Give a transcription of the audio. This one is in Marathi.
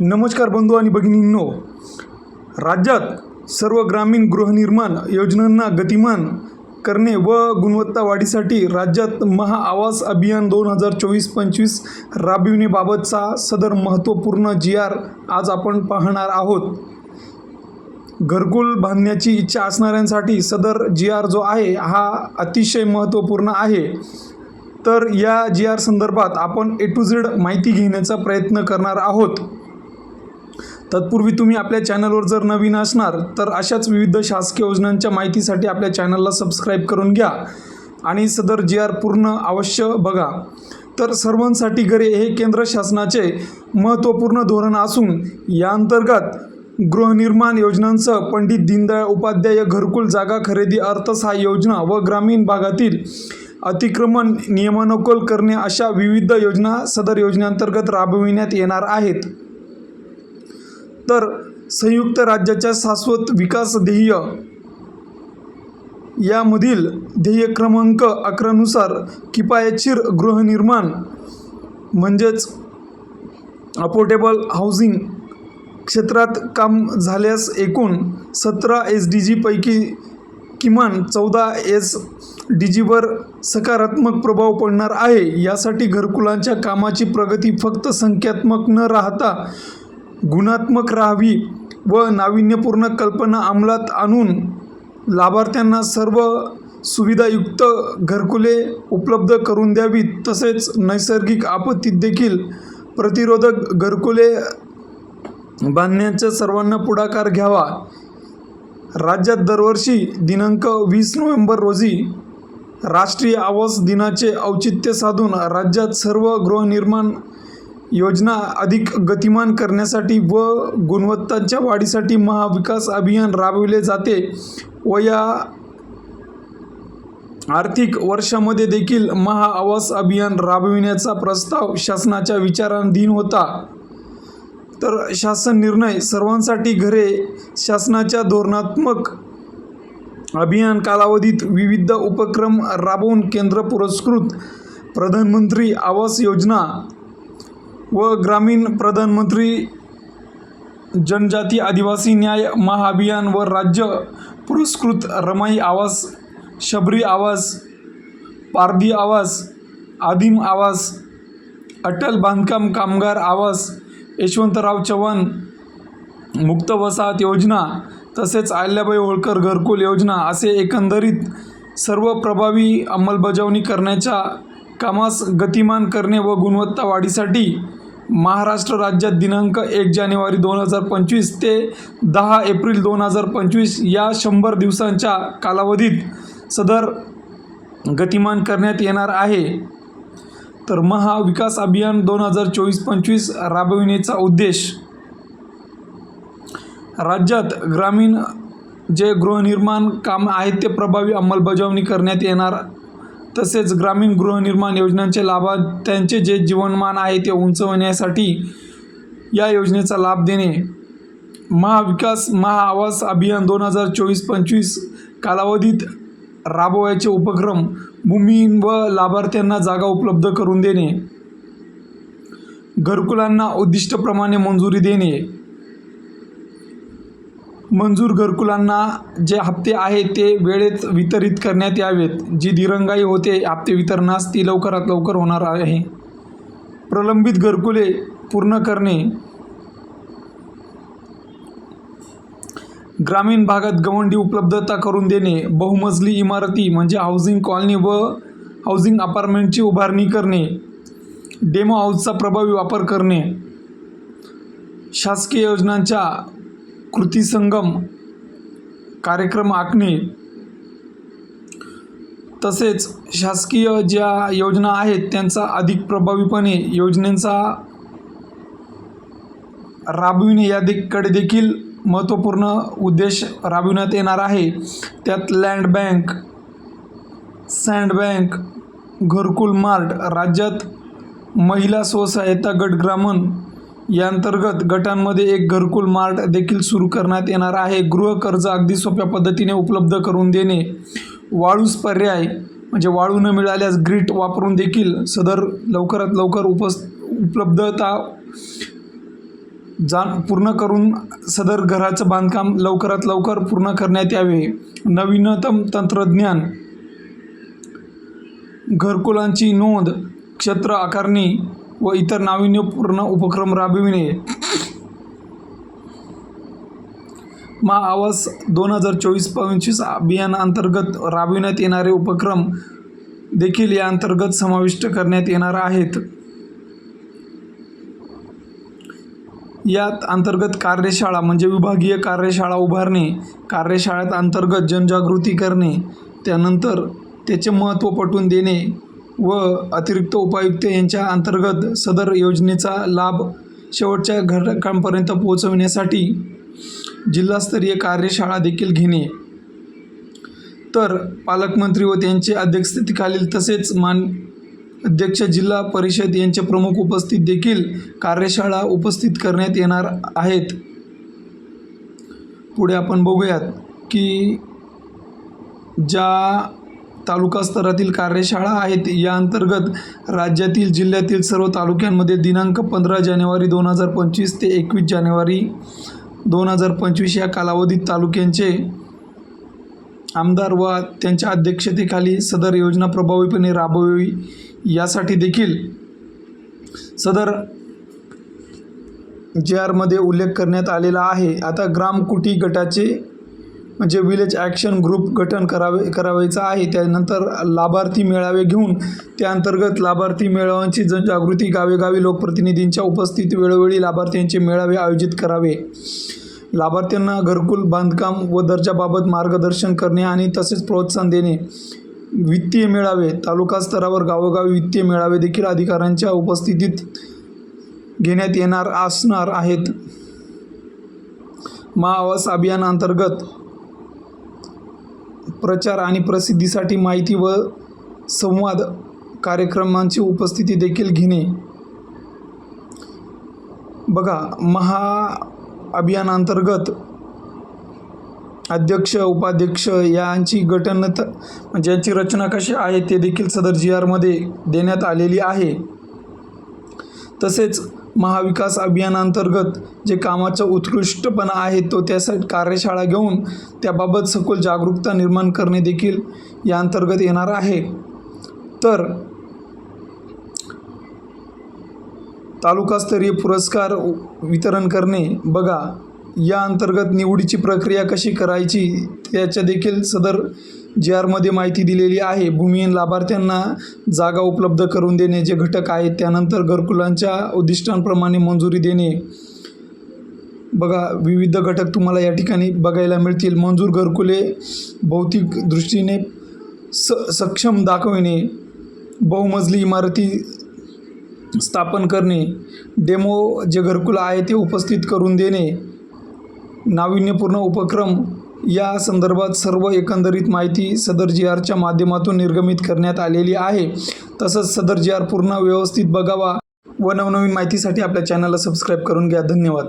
नमस्कार बंधू आणि भगिनींनो. राज्यात सर्व ग्रामीण गृहनिर्माण योजनांना गतिमान करणे व गुणवत्ता वाढीसाठी राज्यात महाआवास अभियान दोन हजार चोवीस पंचवीस राबविण्याबाबतचा सदर महत्त्वपूर्ण जी आर आज आपण पाहणार आहोत. घरकुल बांधण्याची इच्छा असणाऱ्यांसाठी सदर जी आर जो आहे हा अतिशय महत्त्वपूर्ण आहे. तर या जी आर संदर्भात आपण ए टू झेड माहिती घेण्याचा प्रयत्न करणार आहोत. तत्पूर्वी तुम्ही आपल्या चॅनलवर जर नवीन असणार तर अशाच विविध शासकीय योजनांच्या माहितीसाठी आपल्या चॅनलला सबस्क्राईब करून घ्या आणि सदर जी आर पूर्ण अवश्य बघा. तर सर्वांसाठी घरे हे केंद्र शासनाचे महत्त्वपूर्ण धोरण असून या अंतर्गत गृहनिर्माण योजनांसह पंडित दीनदयाळ उपाध्याय घरकुल जागा खरेदी अर्थसहाय्य योजना व ग्रामीण भागातील अतिक्रमण नियमानुकूल करणे अशा विविध योजना सदर योजनेअंतर्गत राबविण्यात येणार आहेत. तर संयुक्त राज्याच्या शाश्वत विकास ध्येय यामधील ध्येय क्रमांक अकरानुसार किफायतशीर गृहनिर्माण म्हणजेच अफोर्डेबल हाऊसिंग क्षेत्रात काम झाल्यास एकूण सतरा एस डी जीपैकी किमान चौदा एस डी जीवर सकारात्मक प्रभाव पडणार आहे. यासाठी घरकुलांच्या कामाची प्रगती फक्त संख्यात्मक न राहता गुणात्मक राहावी व नाविन्यपूर्ण कल्पना अंमलात आणून लाभार्थ्यांना सर्व सुविधायुक्त घरकुले उपलब्ध करून द्यावीत. तसेच नैसर्गिक आपत्तीत देखील प्रतिरोधक घरकुले बांधण्याचा सर्वांना पुढाकार घ्यावा. राज्यात दरवर्षी दिनांक वीस नोव्हेंबर रोजी राष्ट्रीय आवास दिनाचे औचित्य साधून राज्यात सर्व गृहनिर्माण योजना अधिक गतिमान करण्यासाठी व गुणवत्ताच्या वाढीसाठी महाविकास अभियान राबविले जाते. व या आर्थिक वर्षामध्ये देखील महाआवास अभियान राबविण्याचा प्रस्ताव शासनाच्या विचाराधीन होता. तर शासन निर्णय सर्वांसाठी घरे शासनाच्या धोरणात्मक अभियान कालावधीत विविध उपक्रम राबवून केंद्र पुरस्कृत प्रधानमंत्री आवास योजना व ग्रामीण प्रधानमंत्री जनजाती आदिवासी न्याय महाअभियान व राज्य पुरस्कृत रमाई आवास शबरी आवास पारधी आवास आदिम आवास अटल बांधकाम कामगार आवास यशवंतराव चव्हाण मुक्त वसाहत योजना तसेच अहिल्याबाई होळकर घरकुल योजना असे एकंदरीत सर्व प्रभावी अंमलबजावणी करण्याच्या कामास गतिमान करणे व गुणवत्ता वाढीसाठी महाराष्ट्र राज्यात दिनांक एक जानेवारी दोन हजार पंचवीस ते दहा एप्रिल दोन हजार पंचवीस या शंभर दिवसांच्या कालावधीत सदर गतिमान करण्यात येणार आहे. तर महाविकास अभियान दोन हजार चोवीस पंचवीस राबविण्याचा उद्देश राज्यात ग्रामीण जे गृहनिर्माण काम आहेत ते प्रभावी अंमलबजावणी करण्यात येणार तसेच ग्रामीण गृहनिर्माण योजनांचे लाभार्थ्यांचे जे जीवनमान आहे ते उंचवण्यासाठी या योजनेचा लाभ देणे. महाविकास महाआवास अभियान दोन हजार चोवीस पंचवीस कालावधीत राबवायचे उपक्रम भूमीहीन व लाभार्थ्यांना जागा उपलब्ध करून देणे. घरकुलांना उद्दिष्टप्रमाणे मंजुरी देणे. मंजूर घरकुलांना जे हप्ते आहेत ते वेळेत वितरित करण्यात यावेत. जी दिरंगाई होते हप्ते वितरणास ती लवकरात लवकर होणार आहे. प्रलंबित घरकुले पूर्ण करणे. ग्रामीण भागात गवंडी उपलब्धता करून देणे. बहुमजली इमारती म्हणजे हाऊसिंग कॉलनी व हाऊसिंग अपार्टमेंटची उभारणी करणे. डेमो हाऊसचा प्रभावी वापर करणे. शासकीय योजनांच्या कृती संगम कार्यक्रम आखणे तसेच शासकीय ज्या योजना आहेत त्यांचा अधिक प्रभावीपणे योजनेचा राबविणे याकडे देखील महत्त्वपूर्ण उद्देश राबविण्यात येणार आहे. त्यात लँड बँक सँड बँक घरकुल मार्ट राज्यात महिला स्वसहायता गट ग्रामण या अंतर्गत गटांमध्ये एक घरकुल मार्ट देखील सुरू करण्यात येणार आहे. गृह कर्ज अगदी सोप्या पद्धतीने उपलब्ध करून देणे वाळूस पर्याय म्हणजे वाळू न मिळाल्यास ग्रीट वापरून देखील सदर लवकरात लवकर उपस उपलब्धता जाण पूर्ण करून सदर घराचं बांधकाम लवकरात लवकर पूर्ण करण्यात यावे. नवीनतम तंत्रज्ञान घरकुलांची नोंद क्षेत्र आकारणी व इतर नाविन्यपूर्ण उपक्रम राबविणे. मा आवास दोन हजार चोवीस पंचवीस अभियानांतर्गत राबविण्यात येणारे उपक्रम देखील या अंतर्गत समाविष्ट करण्यात येणार आहेत. यात अंतर्गत कार्यशाळा म्हणजे विभागीय कार्यशाळा उभारणे कार्यशाळेत अंतर्गत जनजागृती करणे त्यानंतर त्याचे महत्त्व पटवून देणे व अतिरिक्त उपायुक्त यांच्या अंतर्गत सदर योजनेचा लाभ शेवटच्या घटकांपर्यंत पोहोचविण्यासाठी जिल्हास्तरीय कार्यशाळा देखील घेणे. तर पालकमंत्री व त्यांचे अध्यक्षतेखालील तसेच मान अध्यक्ष जिल्हा परिषद यांचे प्रमुख उपस्थित देखील कार्यशाळा उपस्थित करण्यात येणार आहेत. पुढे आपण बघूयात की ज्या तालुका स्तरातील कार्यशाळा आहेत. या अंतर्गत राज्यातील जिल्ह्यातील सर्व तालुक्यांमध्ये दिनांक पंधरा जानेवारी दोन हजार पंचवीस ते एकवीस जानेवारी दोन हजार पंचवीस या कालावधीत तालुक्यांचे आमदार व त्यांच्या अध्यक्षतेखाली सदर योजना प्रभावीपणे राबवावी यासाठी देखील सदर जे आरमध्ये उल्लेख करण्यात आलेला आहे. आता ग्रामकुटी गटाचे म्हणजे विलेज ॲक्शन ग्रुप गठन करावे करावायचं आहे. त्यानंतर लाभार्थी मेळावे घेऊन त्या अंतर्गत लाभार्थी मेळाव्यांची जनजागृती गावेगावी लोकप्रतिनिधींच्या उपस्थित वेळोवेळी लाभार्थ्यांचे मेळावे आयोजित करावे. लाभार्थ्यांना घरकुल बांधकाम व दर्जाबाबत मार्गदर्शन करणे आणि तसेच प्रोत्साहन देणे. वित्तीय मेळावे तालुका स्तरावर गावोगावी वित्तीय मेळावे देखील अधिकाऱ्यांच्या उपस्थितीत घेण्यात येणार असणार आहेत. महाआवास अभियानांतर्गत प्रचार आणि प्रसिद्धीसाठी माहिती व संवाद कार्यक्रमांची उपस्थिती देखील घेणे. बघा महा अभियानांतर्गत अध्यक्ष उपाध्यक्ष यांची गठन म्हणजे यांची रचना कशी आहे ते देखील सदर जी आरमध्ये देण्यात आलेली आहे. तसेच महाविकास अभियानांतर्गत जे कामाचा उत्कृष्टपणा आहे तो त्यासाठी कार्यशाळा घेऊन त्याबाबत सखोल जागरूकता निर्माण करणे देखील या अंतर्गत येणार आहे. तर तालुकास्तरीय पुरस्कार वितरण करणे बघा. या अंतर्गत निवडीची प्रक्रिया कशी करायची याच्या देखील सदर जी आरमध्ये माहिती दिलेली आहे. भूमिहीन लाभार्थ्यांना जागा उपलब्ध करून देणे जे घटक आहेत त्यानंतर घरकुलांच्या उद्दिष्टांप्रमाणे मंजुरी देणे. बघा विविध घटक तुम्हाला या ठिकाणी बघायला मिळतील. मंजूर घरकुले भौतिक दृष्टीने स सक्षम दाखविणे. बहुमजली इमारती स्थापन करणे. डेमो जे घरकुलं आहे ते उपस्थित करून देणे. नाविन्यपूर्ण उपक्रम या संदर्भात सर्व एकंदरीत माहिती सदर जी आरच्या माध्यमातून निर्गमित करण्यात आलेली आहे. तसंच सदर जी आर पूर्ण व्यवस्थित बघावा व नवनवीन माहितीसाठी आपल्या चॅनलला सबस्क्राईब करून घ्या. धन्यवाद.